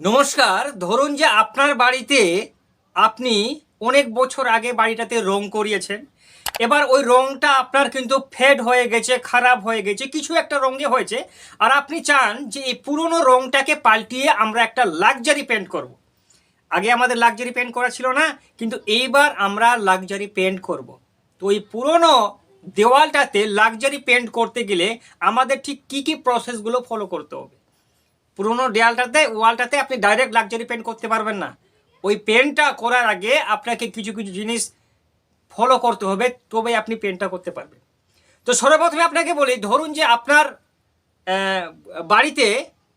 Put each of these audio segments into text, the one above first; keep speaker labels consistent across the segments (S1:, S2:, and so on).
S1: নমস্কার, ধরুন যে আপনার বাড়িতে আপনি অনেক বছর আগে বাড়িটাতে রং করিয়েছেন এবার ওই রংটা আপনার কিন্তু ফেড হয়ে গেছে, খারাপ হয়ে গেছে, কিছু একটা রঙে হয়েছে আর আপনি চান যে এই পুরনো রংটাকে পাল্টিয়ে আমরা একটা লাক্সারি পেন্ট করব। আগে আমাদের লাক্সারি পেন্ট করা ছিল না, কিন্তু এইবার আমরা লাক্সারি পেন্ট করব। তো ওই পুরনো দেওয়ালটাতে লাক্সারি পেন্ট করতে গেলে আমাদের ঠিক কী কী প্রসেসগুলো ফলো করতে হবে পুরোনো দেয়ালটাতে, ওয়ালটাতে আপনি ডাইরেক্ট লাক্সারি পেন্ট করতে পারবেন না। ওই পেন্টটা করার আগে আপনাকে কিছু কিছু জিনিস ফলো করতে হবে তবে আপনি পেন্টটা করতে পারবেন। তো সর্বপ্রথমে আপনাকে বলি, ধরুন যে আপনার বাড়িতে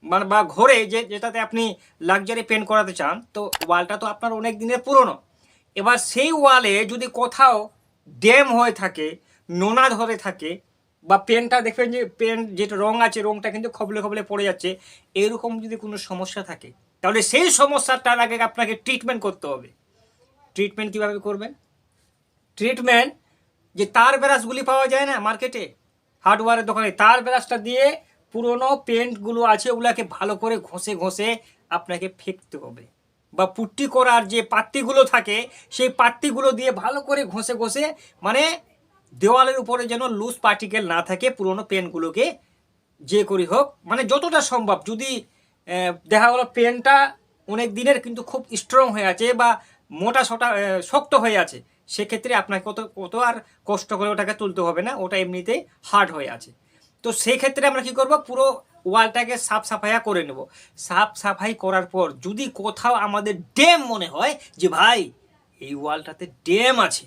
S1: মানে বা ঘরে যে, যেটাতে আপনি লাক্সারি পেন্ট করাতে চান, তো ওয়ালটা তো আপনার অনেক দিনের পুরনো। এবার সেই ওয়ালে যদি কোথাও ড্যাম হয়ে থাকে, নোনা ধরে থাকে বা পেনটা দেখবেন যে, পেন যেটা রং আছে, রংটা কিন্তু খবলে খবলে পড়ে যাচ্ছে। এরকম যদি কোনো সমস্যা থাকে, তাহলে সেই সমস্যাটার আগে আপনাকে ট্রিটমেন্ট করতে হবে। ট্রিটমেন্ট কীভাবে করবেন? ট্রিটমেন্ট যে তার ব্রাশগুলি পাওয়া যায় না মার্কেটে হার্ডওয়ারের দোকানে, তার ব্রাশটা দিয়ে পুরনো পেন্টগুলো আছে, ওগুলাকে ভালো করে ঘষে ঘষে আপনাকে ফেকতে হবে। বা পুট্টি করার যে পাত্তিগুলো থাকে, সেই পাত্তিগুলো দিয়ে ভালো করে ঘষে ঘষে মানে দেওয়ালের উপরে যেন লুজ পার্টিকেল না থাকে, পুরনো পেনগুলোকে যে করি হোক মানে যতটা সম্ভব। যদি দেখা গেলো পেনটা অনেক দিনের কিন্তু খুব স্ট্রং হয়ে আছে বা মোটা সোটা শক্ত হয়ে আছে, সেক্ষেত্রে আপনাকে কত কত আর কষ্ট করে ওটাকে তুলতে হবে না, ওটা এমনিতেই হার্ড হয়ে আছে। তো সেক্ষেত্রে আমরা কি করব, পুরো ওয়ালটাকে সাফ সাফাইয়া করে নেব। সাফ সাফাই করার পর যদি কোথাও আমাদের ড্যাম মনে হয় যে, ভাই, এই ওয়ালটাতে ড্যাম আছে।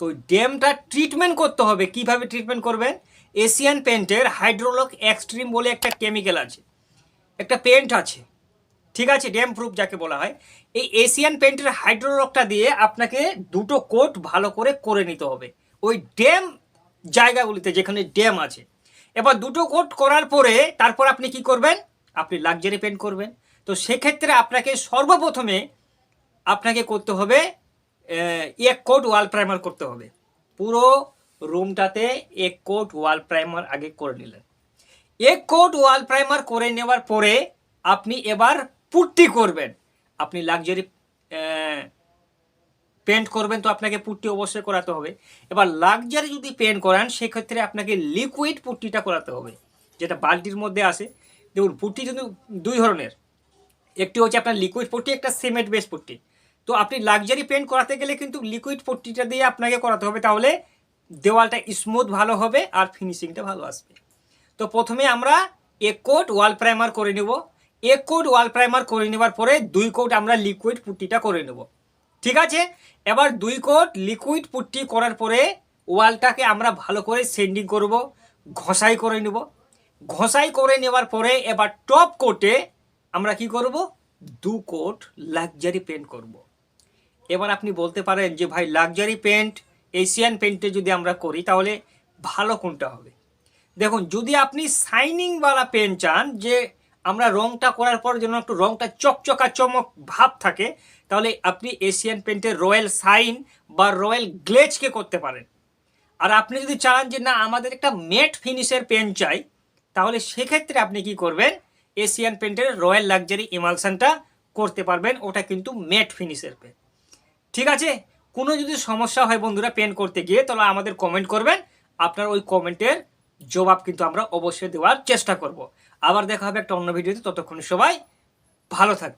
S1: তো ড্যামটা ট্রিটমেন্ট করতে হবে। কীভাবে ট্রিটমেন্ট করবেন? এশিয়ান পেন্টের হাইড্রোলক এক্সট্রিম বলে একটা কেমিক্যাল আছে। একটা পেন্ট আছে। ঠিক আছে ড্যাম প্রুফ যাকে বলা হয়। এই এশিয়ান পেন্টের হাইড্রোলকটা দিয়ে আপনাকে দুটো কোট ভালো করে করে নিতে হবে। ওই ড্যাম জায়গাগুলিতে যেখানে ড্যাম আছে। এবার দুটো কোট করার পরে তারপর আপনি কি করবেন? আপনি লাক্সারি পেন্ট করবেন। তো সেক্ষেত্রে আপনাকে সর্বপ্রথমে আপনাকে করতে হবে এক কোট ওয়াল প্রাইমার করতে হবে। পুরো রুমটাতে এক কোট ওয়াল প্রাইমার আগে করে নিলেন। এক কোট ওয়াল প্রাইমার করে নেওয়ার পরে আপনি এবার পুট্টি করবেন। আপনি লাক্সারি পেন্ট করবেন তো আপনাকে পুট্টি অবশ্যই করাতে হবে। এবার লাক্সারি যদি পেন্ট করান, সেক্ষেত্রে আপনাকে লিকুইড পুট্টিটা করাতে হবে, যেটা বালতির মধ্যে আসে দেখুন, পুট্টি কিন্তু দুই ধরনের। একটি হচ্ছে আপনার লিকুইড পট্টি, একটা সিমেন্ট বেস পট্টি। তো আপনি লাক্সারি পেন্ট করাতে গেলে কিন্তু লিকুইড পট্টিটা দিয়ে আপনাকে করাতে হবে। তাহলে দেওয়ালটা স্মুথ ভালো হবে আর ফিনিশিংটা ভালো আসবে। তো প্রথমে আমরা এক কোট ওয়াল প্রাইমার করে নেব। এক কোট ওয়াল প্রাইমার করে নেবার পরে দুই কোট আমরা লিকুইড পুট্টিটা করে নেব। ঠিক আছে? এবার দুই কোট লিকুইড পুট্টি করার পরে ওয়ালটাকে আমরা ভালো করে সেন্ডিং করব, ঘষাই করে নেব। ঘষাই করে নেওয়ার পরে এবার টপ কোটে আমরা কি করব? দু কোট লাক্সারি পেন্ট করব। এবার আপনি বলতে পারেন যে, ভাই লাক্সারি পেন্ট এশিয়ান পেন্টে যদি আমরা করি, তাহলে ভালো কোনটা হবে? দেখুন, যদি আপনি শাইনিংওয়ালা পেন চান, যে আমরা রংটা করার পর যেন একটু রংটা চকচকা চমক ভাব থাকে, তাহলে আপনি এশিয়ান পেন্টের রয়্যাল সাইন বা রয়্যাল গ্লেজকে করতে পারেন। আর আপনি যদি চান যে, না, আমাদের একটা মেট ফিনিশের পেন চাই, তাহলে সেক্ষেত্রে আপনি কি করবেন? এশিয়ান পেন্টের রয়্যাল লাক্সারি ইমালশনটা করতে পারবেন, ওটা কিন্তু মেট ফিনিশের পেন ঠিক আছে? কোনো যদি সমস্যা হয় বন্ধুরা পেন করতে গিয়ে, তাহলে আমাদের কমেন্ট করবেন। আপনার ওই কমেন্টের জবাব কিন্তু আমরা অবশ্যই দেওয়ার চেষ্টা করব। আবার দেখা হবে একটা অন্য ভিডিওতে ততক্ষণ সবাই ভালো থাকবে